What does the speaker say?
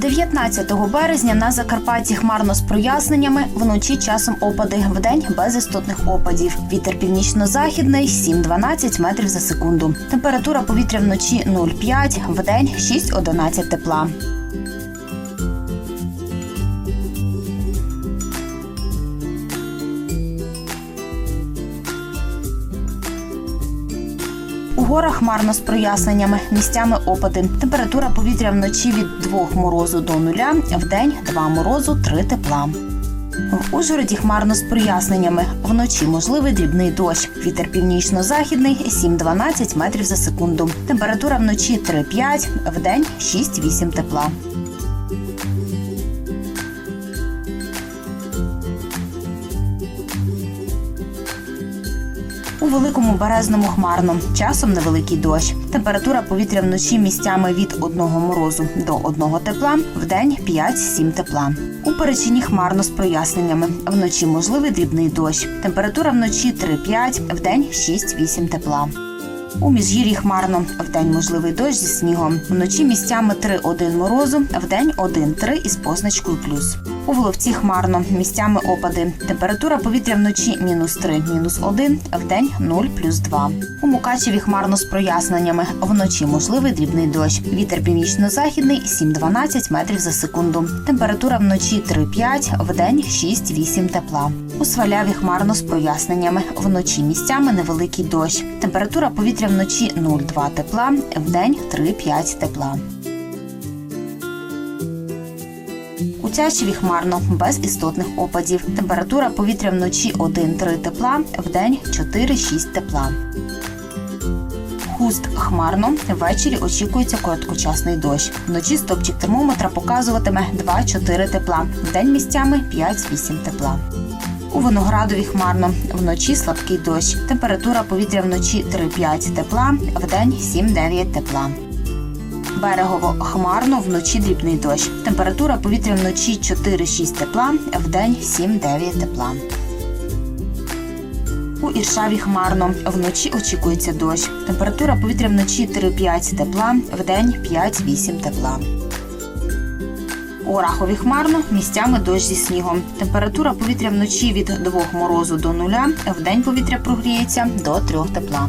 15 березня на Закарпатті хмарно з проясненнями, вночі часом опади, вдень без істотних опадів. Вітер північно-західний 7-12 метрів за секунду. Температура повітря вночі 0,5, вдень 6-11 тепла. Горах хмарно з проясненнями, місцями опади. Температура повітря вночі від 2 морозу до нуля, вдень 2 морозу, 3 тепла. В Ужгороді хмарно з проясненнями. Вночі можливий дрібний дощ. Вітер північно-західний 7-12 метрів за секунду. Температура вночі 3-5, вдень 6-8 тепла. У великому березному хмарно, часом невеликий дощ. Температура повітря вночі місцями від 1 морозу до 1 тепла, вдень 5-7 тепла. У перечині хмарно з проясненнями. Вночі можливий дрібний дощ. Температура вночі 3-5, вдень 6-8 тепла. У міжгір'ї хмарно, вдень можливий дощ зі снігом. Вночі місцями 3-1 морозу, вдень 1-3 із позначкою плюс. У Воловці хмарно, місцями опади. Температура повітря вночі мінус 3, мінус 1, вдень 0, плюс 2. У Мукачеві хмарно з проясненнями. Вночі можливий дрібний дощ. Вітер північно-західний 7-12 метрів за секунду. Температура вночі 3-5, вдень 6-8 тепла. У Сваляві хмарно з проясненнями. Вночі місцями невеликий дощ. Температура повітря вночі 0,2 тепла, вдень 3-5 тепла. У Тячеві хмарно, без істотних опадів. Температура повітря вночі 1-3 тепла, вдень 4-6 тепла. Хуст хмарно. Ввечері очікується короткочасний дощ. Вночі стопчик термометра показуватиме 2-4 тепла, вдень місцями 5-8 тепла. У Виноградові хмарно. Вночі слабкий дощ. Температура повітря вночі 3-5 тепла, вдень 7-9 тепла. Берегово хмарно, вночі дрібний дощ. Температура повітря вночі 4-6 тепла, вдень 7-9 тепла. У Іршаві хмарно. Вночі очікується дощ. Температура повітря вночі 3-5 тепла, вдень 5-8 тепла. У Орахові хмарно, місцями дощ зі снігом. Температура повітря вночі від 2 морозу до нуля, вдень повітря прогріється до 3 тепла.